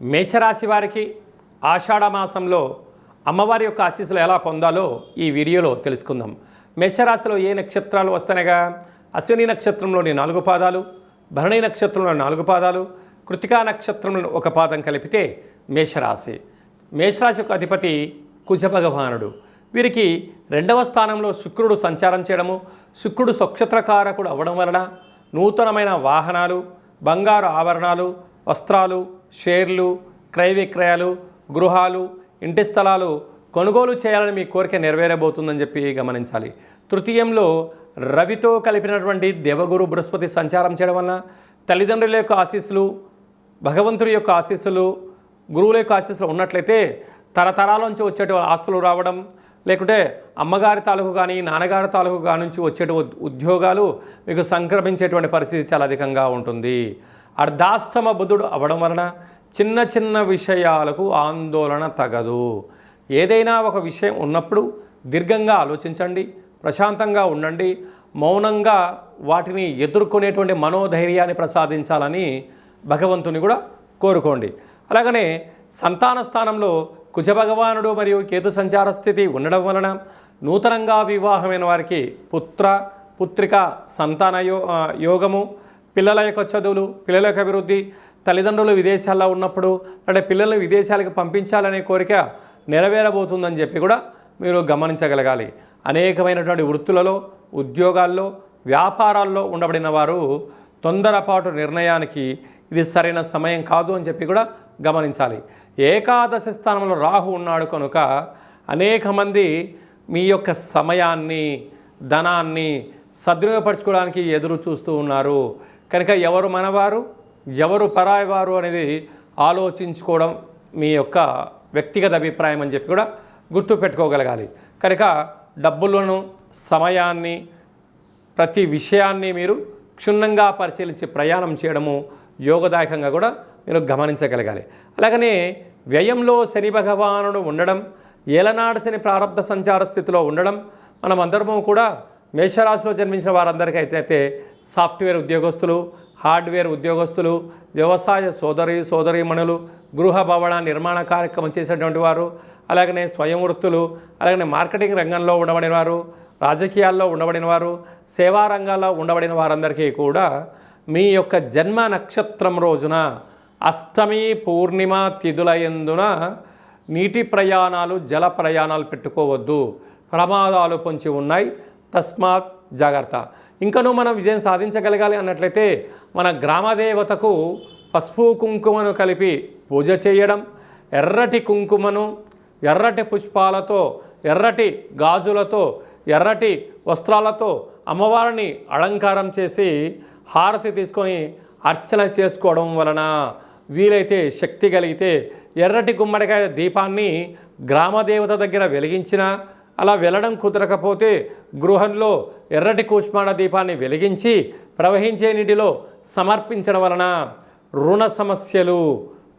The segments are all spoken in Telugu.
మేషరాశి వారికి ఆషాఢ మాసంలో అమ్మవారి యొక్క ఆశీస్సులు ఎలా పొందాలో ఈ వీడియోలో తెలుసుకుందాం. మేషరాశిలో ఏ నక్షత్రాలు వస్తానగా అశ్విని నక్షత్రంలోని నాలుగు పాదాలు భరణి నక్షత్రంలో నాలుగు పాదాలు కృతికా నక్షత్రంలో ఒక పాదం కలిపితే మేషరాశి. మేషరాశి యొక్క అధిపతి కుజ భగవానుడు. వీరికి రెండవ స్థానంలో శుక్రుడు సంచారం చేయడము శుక్రుడు స్వక్షత్రకారకుడు అవ్వడం వలన నూతనమైన వాహనాలు బంగారు ఆభరణాలు వస్త్రాలు షేర్లు క్రయ విక్రయాలు గృహాలు ఇంటి స్థలాలు కొనుగోలు చేయాలని మీ కోరిక నెరవేరబోతుందని చెప్పి గమనించాలి. తృతీయంలో రవితో కలిపినటువంటి దేవగురు బృహస్పతి సంచారం చేయడం వలన తల్లిదండ్రుల యొక్క ఆశీస్సులు భగవంతుడి యొక్క ఆశీస్సులు గురువుల యొక్క ఆశీస్సులు ఉన్నట్లయితే తరతరాల నుంచి వచ్చేట ఆస్తులు రావడం లేకుంటే అమ్మగారి తాలూకు కానీ నాన్నగారి తాలూకు కాని నుంచి వచ్చేట ఉద్యోగాలు మీకు సంక్రమించేటువంటి పరిస్థితి చాలా అధికంగా ఉంటుంది. అర్ధాస్తమ బుధుడు అవడం వలన చిన్న చిన్న విషయాలకు ఆందోళన తగదు. ఏదైనా ఒక విషయం ఉన్నప్పుడు దీర్ఘంగా ఆలోచించండి ప్రశాంతంగా ఉండండి మౌనంగా వాటిని ఎదుర్కొనేటువంటి మనోధైర్యాన్ని ప్రసాదించాలని భగవంతుని కూడా కోరుకోండి. అలాగనే సంతాన స్థానంలో కుజభగవానుడు మరియు కేతు సంచార స్థితి ఉండడం వలన నూతనంగా వివాహమైన వారికి పుత్ర పుత్రిక సంతాన యో యోగము పిల్లల యొక్క చదువులు పిల్లల యొక్క అభివృద్ధి తల్లిదండ్రులు విదేశాల్లో ఉన్నప్పుడు అంటే పిల్లల్ని విదేశాలకు పంపించాలనే కోరిక నెరవేరబోతుందని చెప్పి కూడా మీరు గమనించగలగాలి. అనేకమైనటువంటి వృత్తులలో ఉద్యోగాల్లో వ్యాపారాల్లో ఉండబడిన వారు తొందరపాటు నిర్ణయానికి ఇది సరైన సమయం కాదు అని చెప్పి కూడా గమనించాలి. ఏకాదశి స్థానంలో రాహు ఉన్నాడు కనుక అనేక మంది మీ యొక్క సమయాన్ని ధనాన్ని సద్వినియోగపరచుకోవడానికి ఎదురు చూస్తూ ఉన్నారు. కనుక ఎవరు మనవారు ఎవరు పరాయవారు అనేది ఆలోచించుకోవడం మీ యొక్క వ్యక్తిగత అభిప్రాయం అని చెప్పి కూడా గుర్తు పెట్టుకోగలగాలి. కనుక డబ్బులను సమయాన్ని ప్రతి విషయాన్ని మీరు క్షుణ్ణంగా పరిశీలించి ప్రయాణం చేయడము యోగదాయకంగా కూడా మీరు గమనించగలగాలి. అలాగనే వ్యయంలో శని భగవానుడు ఉండడం ఏలనాడు శని ప్రారంభ సంచార స్థితిలో ఉండడం మనం అందరము కూడా మేషరాశిలో జన్మించిన వారందరికీ అయితే సాఫ్ట్వేర్ ఉద్యోగస్తులు హార్డ్వేర్ ఉద్యోగస్తులు వ్యవసాయ సోదరి సోదరీమణులు గృహ భవన నిర్మాణ కార్యక్రమం చేసేటువంటి వారు అలాగనే స్వయం వృత్తులు అలాగనే మార్కెటింగ్ రంగంలో ఉండబడిన వారు రాజకీయాల్లో ఉండబడిన వారు సేవా రంగాల్లో ఉండబడిన వారందరికీ కూడా మీ యొక్క జన్మ నక్షత్రం రోజున అష్టమి పూర్ణిమ తిథులయందున నీటి ప్రయాణాలు జల ప్రయాణాలు పెట్టుకోవద్దు. ప్రమాదాలు పొంచి ఉన్నాయి. తస్మాత్ జాగ్రత్త. ఇంకనూ మనం విజయం సాధించగలగాలి అన్నట్లయితే మన గ్రామదేవతకు పసుపు కుంకుమను కలిపి పూజ చేయడం ఎర్రటి కుంకుమను ఎర్రటి పుష్పాలతో ఎర్రటి గాజులతో ఎర్రటి వస్త్రాలతో అమ్మవారిని అలంకారం చేసి హారతి తీసుకొని అర్చన చేసుకోవడం వలన వీలైతే శక్తి కలిగితే ఎర్రటి గుమ్మడికాయ దీపాన్ని గ్రామదేవత దగ్గర వెలిగించిన అలా వెళ్ళడం కుదరకపోతే గృహంలో ఎర్రటి కూష్మాణ దీపాన్ని వెలిగించి ప్రవహించే నీటిలో సమర్పించడం వలన రుణ సమస్యలు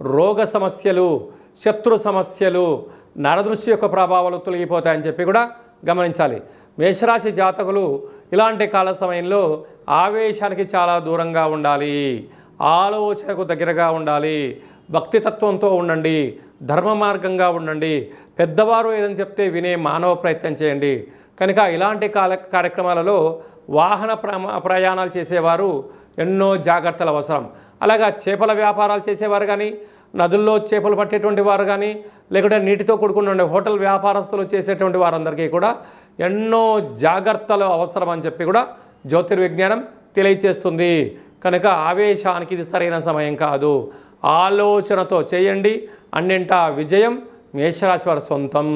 రోగ సమస్యలు శత్రు సమస్యలు నరదృష్టి యొక్క ప్రభావాలు తొలగిపోతాయని చెప్పి కూడా గమనించాలి. మేషరాశి జాతకులు ఇలాంటి కాల సమయంలో ఆవేశానికి చాలా దూరంగా ఉండాలి. ఆలోచనకు దగ్గరగా ఉండాలి. భక్తితత్వంతో ఉండండి ధర్మ మార్గంగా ఉండండి. పెద్దవారు ఏదని చెప్తే వినే మానవ ప్రయత్నం చేయండి. కనుక ఇలాంటి కాల కార్యక్రమాలలో వాహన ప్రయాణాలు చేసేవారు ఎన్నో జాగ్రత్తలు అవసరం. అలాగా చేపల వ్యాపారాలు చేసేవారు కానీ నదుల్లో చేపలు పట్టేటువంటి వారు కానీ లేకుంటే నీటితో కూడుకున్న హోటల్ వ్యాపారస్తులు చేసేటువంటి వారందరికీ కూడా ఎన్నో జాగ్రత్తలు అవసరం అని చెప్పి కూడా జ్యోతిర్విజ్ఞానం తెలియచేస్తుంది. కనుక ఆవేశానికి ఇది సరైన సమయం కాదు. ఆలోచనతో చేయండి. అన్నింటా విజయం మేషరాశి వారి సొంతం.